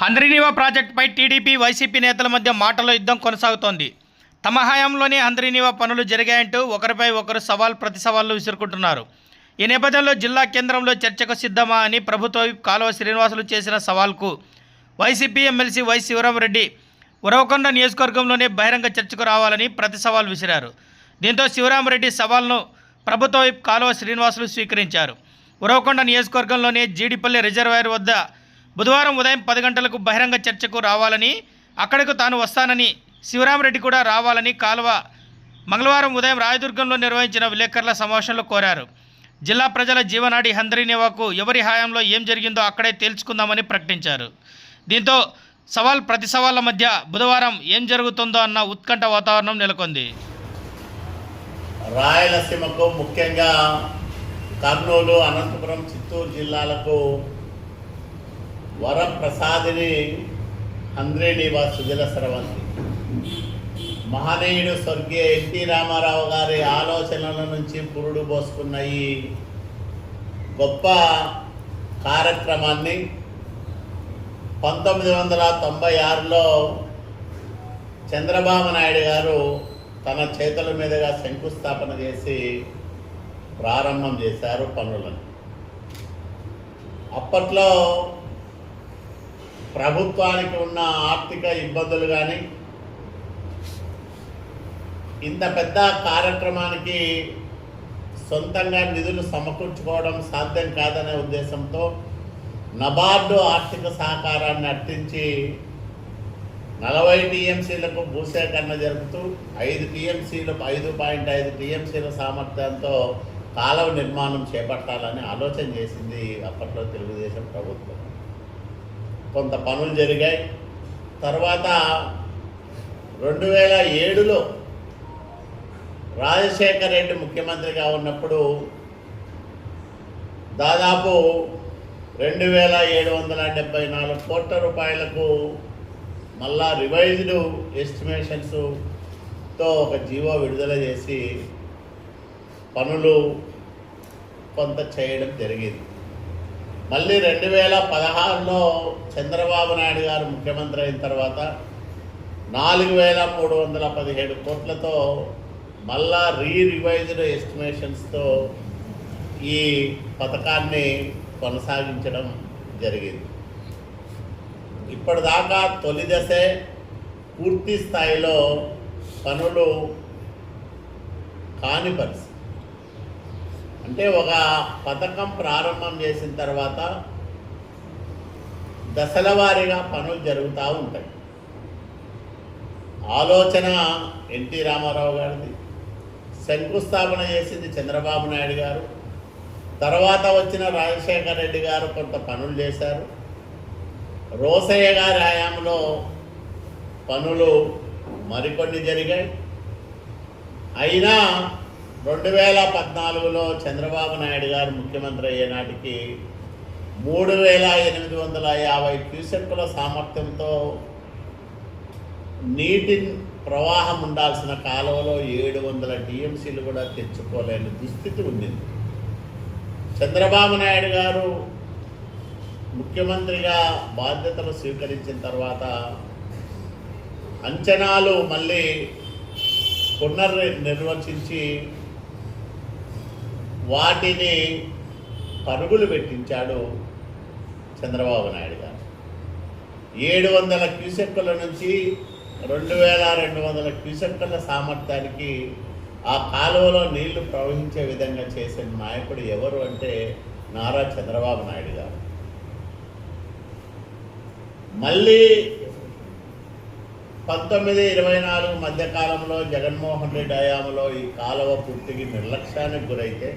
హంద్రీనీవా ప్రాజెక్టుపై TDP YCP నేతల మధ్య మాటల యుద్ధం కొనసాగుతోంది. తమ హయాంలోనే హంద్రీనీవా పనులు జరిగాయంటూ ఒకరిపై ఒకరు సవాల్ ప్రతి సవాళ్ళు విసురుకుంటున్నారు. ఈ నేపథ్యంలో జిల్లా కేంద్రంలో చర్చకు సిద్ధమా అని ప్రభుత్వ కాలువ శ్రీనివాసులు చేసిన సవాల్కు YCP MLC Y Sivaramareddy Uravakonda నియోజకవర్గంలోనే బహిరంగ చర్చకు రావాలని ప్రతి సవాల్ విసిరారు. దీంతో శివరామరెడ్డి సవాల్ను ప్రభుత్వ కాలువ శ్రీనివాసులు స్వీకరించారు. ఉరవకొండ నియోజకవర్గంలోనే జీడిపల్లి రిజర్వాయర్ వద్ద బుధవారం ఉదయం పది గంటలకు బహిరంగ చర్చకు రావాలని అక్కడకు తాను వస్తానని శివరామరెడ్డి కూడా రావాలని కాలువ మంగళవారం ఉదయం రాయదుర్గంలో నిర్వహించిన విలేకరుల సమావేశంలో కోరారు. జిల్లా ప్రజల జీవనాడి హంద్రీనివాకు ఎవరి హయాంలో ఏం జరిగిందో అక్కడే తేల్చుకుందామని ప్రకటించారు. దీంతో సవాల్ ప్రతి సవాళ్ళ మధ్య బుధవారం ఏం జరుగుతుందో అన్న ఉత్కంఠ వాతావరణం నెలకొంది. రాయలసీమకు ముఖ్యంగా కర్నూలు అనంతపురం చిత్తూరు జిల్లాలకు వరప్రసాదిని అంద్రేనివా సుజల సరవంతి. మహనీయుడు స్వర్గీయ ఎన్టీ రామారావు గారి ఆలోచనల నుంచి పురుడు పోసుకున్న ఈ గొప్ప కార్యక్రమాన్ని పంతొమ్మిది వందల తొంభై ఆరులో చంద్రబాబు నాయుడు గారు తన చేతుల మీదుగా శంకుస్థాపన చేసి ప్రారంభం చేశారు పనులను. అప్పట్లో ప్రభుత్వానికి ఉన్న ఆర్థిక ఇబ్బందులు కానీ ఇంత పెద్ద కార్యక్రమానికి సొంతంగా నిధులు సమకూర్చుకోవడం సాధ్యం కాదనే ఉద్దేశంతో నబార్డు ఆర్థిక సహకారాన్ని అట్టించి నలభై టీఎంసీలకు భూసేకరణ జరుపుతూ ఐదు టీఎంసీలు ఐదు పాయింట్ ఐదు టీఎంసీల సామర్థ్యంతో కాలువ నిర్మాణం చేపట్టాలని ఆలోచన చేసింది అప్పట్లో తెలుగుదేశం ప్రభుత్వం. కొంత పనులు జరిగాయి. తర్వాత రెండు వేల ఏడులో రాజశేఖర్ రెడ్డి ముఖ్యమంత్రిగా ఉన్నప్పుడు దాదాపు రెండు వేల ఏడు వందల డెబ్బై నాలుగు కోట్ల రూపాయలకు మళ్ళా రివైజ్డ్ ఎస్టిమేషన్స్తో ఒక జీవో విడుదల చేసి పనులు కొంత చేయడం జరిగింది. మళ్ళీ రెండు వేల పదహారులో చంద్రబాబు నాయుడు గారు ముఖ్యమంత్రి అయిన తర్వాత నాలుగు వేల మూడు వందల పదిహేడు కోట్లతో మళ్ళా రీ రివైజ్డ్ ఎస్టిమేషన్స్తో ఈ పథకాన్ని కొనసాగించడం జరిగింది. ఇప్పటిదాకా తొలి దశే పూర్తి స్థాయిలో పనులు కాని పరిస్థితి. అంటే ఒక పథకం ప్రారంభం చేసిన తర్వాత దశల వారీగా పనులు జరుగుతూ ఉంటాయి. ఆలోచన ఎన్టీ రామారావు గారిది. శంకుస్థాపన చేసింది చంద్రబాబు నాయుడు గారు. తర్వాత వచ్చిన రాజశేఖర రెడ్డి గారు కొంత పనులు చేశారు. రోసయ్య గారి హయాంలో పనులు మరికొన్ని జరిగాయి. అయినా రెండు వేల పద్నాలుగులో చంద్రబాబు నాయుడు గారు ముఖ్యమంత్రి అయ్యే నాటికి మూడు వేల ఎనిమిది వందల యాభై క్యూసెక్కుల సామర్థ్యంతో నీటి ప్రవాహం ఉండాల్సిన కాలువలో ఏడు వందల టీఎంసీలు కూడా తెచ్చుకోలేని దుస్థితి ఉండింది చంద్రబాబు నాయుడు గారు ముఖ్యమంత్రిగా బాధ్యతలు స్వీకరించిన తర్వాత అంచనాలు మళ్ళీ పునర్ నిర్వచించి వాటిని పరుగులు పెట్టించాడు చంద్రబాబు నాయుడు గారు. ఏడు వందల క్యూసెక్కుల నుంచి రెండు వేల రెండు వందల క్యూసెక్కుల సామర్థ్యానికి ఆ కాలువలో నీళ్ళు ప్రవహించే విధంగా చేసిన నాయకుడు ఎవరు అంటే నారా చంద్రబాబు నాయుడు గారు. మళ్ళీ పంతొమ్మిది ఇరవై నాలుగు మధ్యకాలంలో జగన్మోహన్ రెడ్డి హయాంలో ఈ కాలువ పూర్తిగా నిర్లక్ష్యానికి గురైతే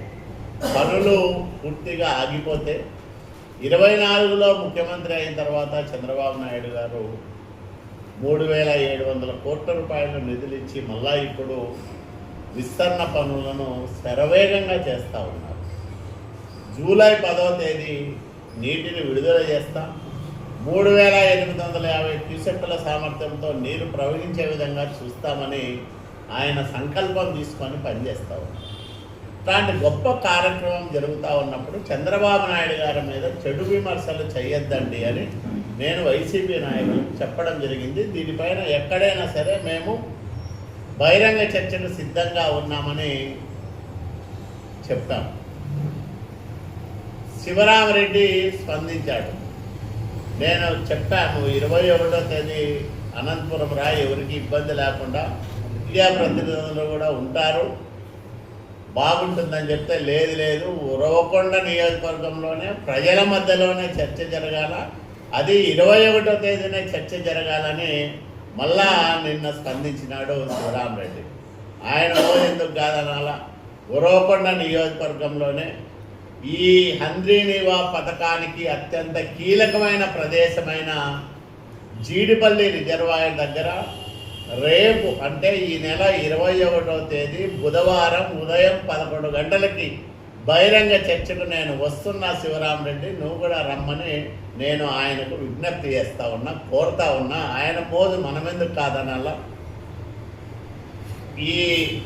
పనులు పూర్తిగా ఆగిపోతే ఇరవై నాలుగులో ముఖ్యమంత్రి అయిన తర్వాత చంద్రబాబు నాయుడు గారు మూడు వేల ఏడు వందల కోట్ల రూపాయలు నిధులు ఇచ్చి మళ్ళా ఇప్పుడు విస్తరణ పనులను శరవేగంగా చేస్తూ ఉన్నారు. జూలై పదవ తేదీ నీటిని విడుదల చేస్తాం. మూడు వేల ఎనిమిది వందల యాభై క్యూసెక్కుల సామర్థ్యంతో నీరు ప్రవహించే విధంగా చూస్తామని ఆయన సంకల్పం తీసుకొని పనిచేస్తూ ఉన్నారు. ఇట్లాంటి గొప్ప కార్యక్రమం జరుగుతూ ఉన్నప్పుడు చంద్రబాబు నాయుడు గారి మీద చెడు విమర్శలు చేయొద్దండి అని నేను వైసీపీ నాయకులకు చెప్పడం జరిగింది. దీనిపైన ఎక్కడైనా సరే మేము బహిరంగ చర్చకు సిద్ధంగా ఉన్నామని చెప్తాం. శివరామరెడ్డి స్పందించాడు. నేను చెప్పాను ఇరవై ఒకటో తేదీ అనంతపురం రా ఎవరికి ఇబ్బంది లేకుండా మీడియా ప్రతినిధులు కూడా ఉంటారు. బాగుంటుందని చెప్తే లేదు లేదు. ఉరవకొండ నియోజకవర్గంలోనే ప్రజల మధ్యలోనే చర్చ జరగాల. అది ఇరవై ఒకటో తేదీనే చర్చ జరగాలని మళ్ళా నిన్న స్పందించినాడు శివరామరెడ్డి ఆయన ఎందుకు కాదనాల? ఉరవకొండ నియోజకవర్గంలోనే ఈ హంద్రీనివా పథకానికి అత్యంత కీలకమైన ప్రదేశమైన జీడిపల్లి రిజర్వాయర్ దగ్గర రేపు అంటే ఈ నెల ఇరవై ఒకటో తేదీ బుధవారం ఉదయం పదకొండు గంటలకి బహిరంగ చర్చకు నేను వస్తున్నా శివరామరెడ్డి నువ్వు కూడా రమ్మని నేను ఆయనకు విజ్ఞప్తి చేస్తా ఉన్నా కోరుతా ఉన్నా. ఆయన పోదు మనమెందుకు కాదనల్లా ఈ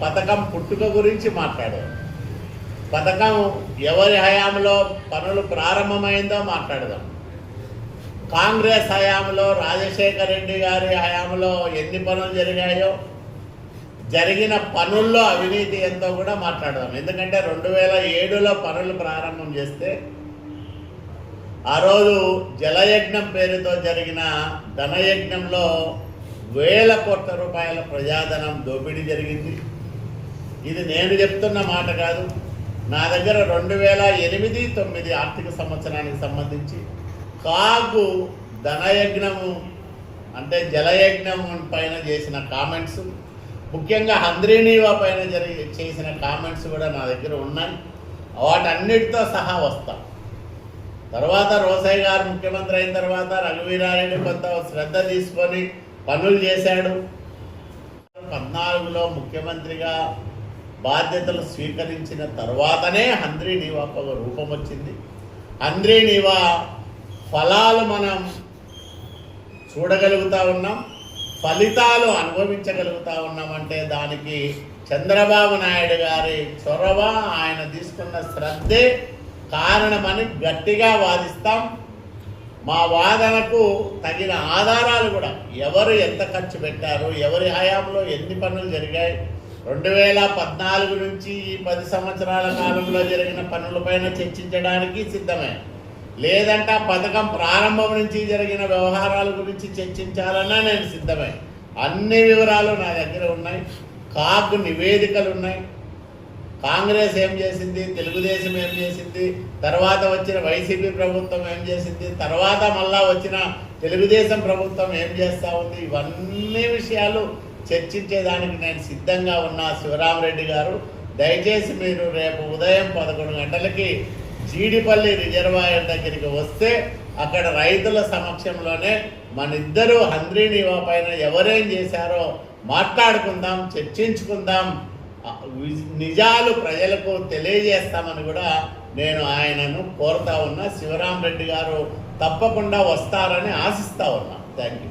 పథకం పుట్టుక గురించి మాట్లాడాను పథకం ఎవరి హయాంలో పనులు ప్రారంభమైందో మాట్లాడదాం. కాంగ్రెస్ హయాంలో రాజశేఖర రెడ్డి గారి హయాంలో ఎన్ని పనులు జరిగాయో జరిగిన పనుల్లో అవినీతి ఎంతో కూడా మాట్లాడదాం. ఎందుకంటే రెండు వేల ఏడులో పనులు ప్రారంభం చేస్తే ఆ రోజు జలయజ్ఞం పేరుతో జరిగిన ధనయజ్ఞంలో వేల కోట్ల రూపాయల ప్రజాధనం దోపిడీ జరిగింది. ఇది నేను చెప్తున్న మాట కాదు. నా దగ్గర రెండు వేల ఎనిమిది తొమ్మిది ఆర్థిక సంవత్సరానికి సంబంధించి కాకు ధనయజ్ఞము అంటే జలయజ్ఞం పైన చేసిన కామెంట్స్ ముఖ్యంగా హంద్రీనీవా పైన జరిగి చేసిన కామెంట్స్ కూడా నా దగ్గర ఉన్నాయి. వాటన్నిటితో సహా వస్తాం. తర్వాత రోసయ్య గారు ముఖ్యమంత్రి అయిన తర్వాత రఘువీరారెడ్డి కొంత శ్రద్ధ తీసుకొని పనులు చేశాడు. పద్నాలుగులో ముఖ్యమంత్రిగా బాధ్యతలు స్వీకరించిన తర్వాతనే హంద్రీ నీవాకు ఒక రూపం వచ్చింది. హంద్రీ నీవా ఫలాలు మనం చూడగలుగుతా ఉన్నాం ఫలితాలు అనుభవించగలుగుతా ఉన్నామంటే దానికి చంద్రబాబు నాయుడు గారి చొరవ ఆయన తీసుకున్న శ్రద్ధే కారణమని గట్టిగా వాదిస్తాం. మా వాదనకు తగిన ఆధారాలు కూడా ఎవరు ఎంత ఖర్చు పెట్టారు ఎవరి హయాంలో ఎన్ని పనులు జరిగాయి రెండు వేల పద్నాలుగు నుంచి ఈ పది సంవత్సరాల కాలంలో జరిగిన పనులపైన చర్చించడానికి సిద్ధమే. లేదంటే పథకం ప్రారంభం నుంచి జరిగిన వ్యవహారాల గురించి చర్చించాలన్నా నేను సిద్ధమే. అన్ని వివరాలు నా దగ్గర ఉన్నాయి. కాకు నివేదికలు ఉన్నాయి కాంగ్రెస్ ఏం చేసింది? తెలుగుదేశం ఏం చేసింది? తర్వాత వచ్చిన వైసీపీ ప్రభుత్వం ఏం చేసింది? తర్వాత మళ్ళా వచ్చిన తెలుగుదేశం ప్రభుత్వం ఏం చేస్తూ ఉంది? ఇవన్నీ విషయాలు చర్చించేదానికి నేను సిద్ధంగా ఉన్నా శివరామరెడ్డి గారు. దయచేసి మీరు రేపు ఉదయం పదకొండు గంటలకి జీడిపల్లి రిజర్వాయర్ దగ్గరికి వస్తే అక్కడ రైతుల సమక్షంలోనే మన హంద్రీ హంద్రీనివా పైన ఎవరేం చేశారో మాట్లాడుకుందాం చర్చించుకుందాం. నిజాలు ప్రజలకు తెలియజేస్తామని కూడా నేను ఆయనను కోరుతా ఉన్నా. శివరాం రెడ్డి గారు తప్పకుండా వస్తారని ఆశిస్తా ఉన్నా. Thank you